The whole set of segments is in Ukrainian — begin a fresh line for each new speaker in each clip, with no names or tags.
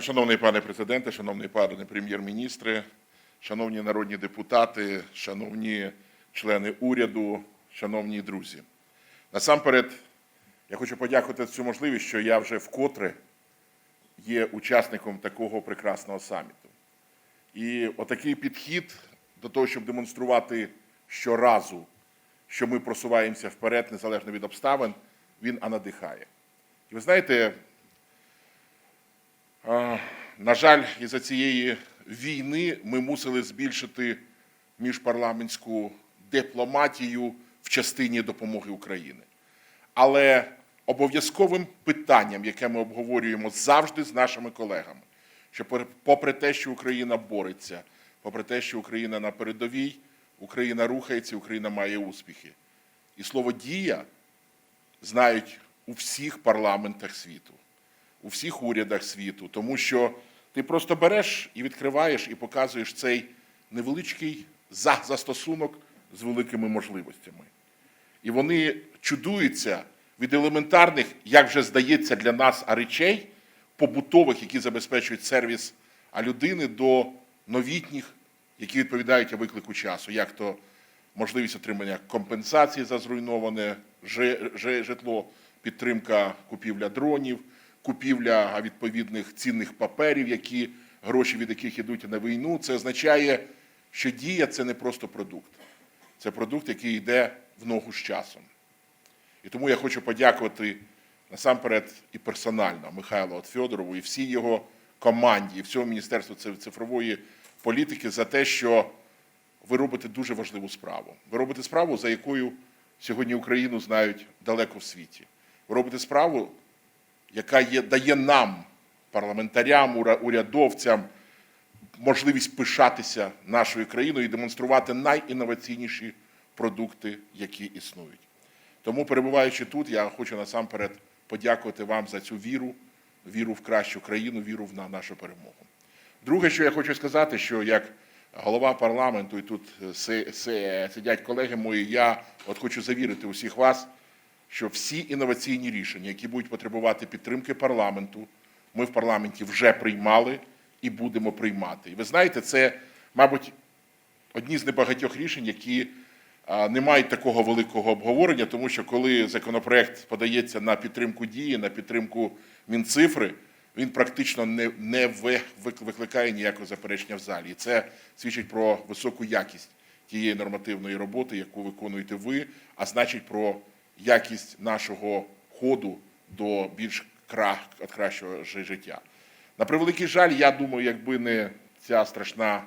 Шановний пане президенте, шановний пане прем'єр-міністре, шановні народні депутати, шановні члени уряду, шановні друзі. Насамперед, я хочу подякувати за цю можливість, що я вже вкотре є учасником такого прекрасного саміту. І отакий підхід до того, щоб демонструвати щоразу, що ми просуваємося вперед, незалежно від обставин, він надихає. І ви знаєте, На жаль, із-за цієї війни ми мусили збільшити міжпарламентську дипломатію в частині допомоги Україні. Але обов'язковим питанням, яке ми обговорюємо завжди з нашими колегами, що попри те, що Україна бореться, попри те, що Україна на передовій, Україна рухається, Україна має успіхи. І слово дія знають у всіх парламентах світу у всіх урядах світу, тому що ти просто береш і відкриваєш і показуєш цей невеличкий за- застосунок з великими можливостями. І вони чудуються від елементарних, як вже здається для нас, а речей побутових, які забезпечують сервіс а людини, до новітніх, які відповідають виклику часу, як то можливість отримання компенсації за зруйноване жи- жи- житло, підтримка купівля дронів, купівля відповідних цінних паперів, які гроші від яких йдуть на війну. Це означає, що дія це не просто продукт, це продукт, який йде в ногу з часом. І тому я хочу подякувати насамперед і персонально Михайлу от Федорову і всій його команді, і всьому Міністерству цифрової політики за те, що ви робите дуже важливу справу. Ви робите справу, за якою сьогодні Україну знають далеко в світі. Ви робите справу, яка є, дає нам, парламентарям, урядовцям, можливість пишатися нашою країною і демонструвати найінноваційніші продукти, які існують. Тому, перебуваючи тут, я хочу насамперед подякувати вам за цю віру, віру в кращу країну, віру в нашу перемогу. Друге, що я хочу сказати, що як голова парламенту, і тут е, си- си- сидять колеги мої, я от хочу завірити усіх вас, що всі інноваційні рішення, які будуть потребувати підтримки парламенту, ми в парламенті вже приймали і будемо приймати. І ви знаєте, це, мабуть, одні з небагатьох рішень, які не мають такого великого обговорення, тому що коли законопроект подається на підтримку дії, на підтримку Мінцифри, він практично не, не викликає ніякого заперечення в залі. І це свідчить про високу якість тієї нормативної роботи, яку виконуєте ви, а значить про якість нашого ходу до більш кращого життя. На превеликий жаль, я думаю, якби не ця страшна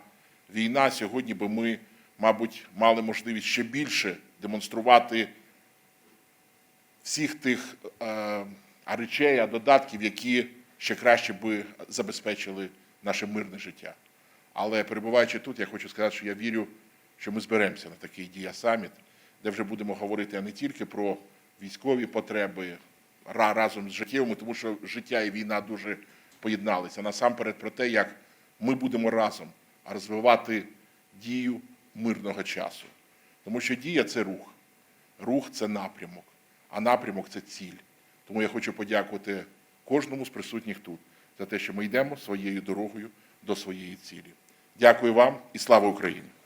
війна, сьогодні би ми, мабуть, мали можливість ще більше демонструвати всіх тих е, речей, а додатків, які ще краще би забезпечили наше мирне життя. Але перебуваючи тут, я хочу сказати, що я вірю, що ми зберемося на такий дія саміт, де вже будемо говорити не тільки про військові потреби разом з життєвими, тому що життя і війна дуже поєдналися. Насамперед про те, як ми будемо разом розвивати дію мирного часу. Тому що дія це рух, рух це напрямок, а напрямок це ціль. Тому я хочу подякувати кожному з присутніх тут за те, що ми йдемо своєю дорогою до своєї цілі. Дякую вам і слава Україні!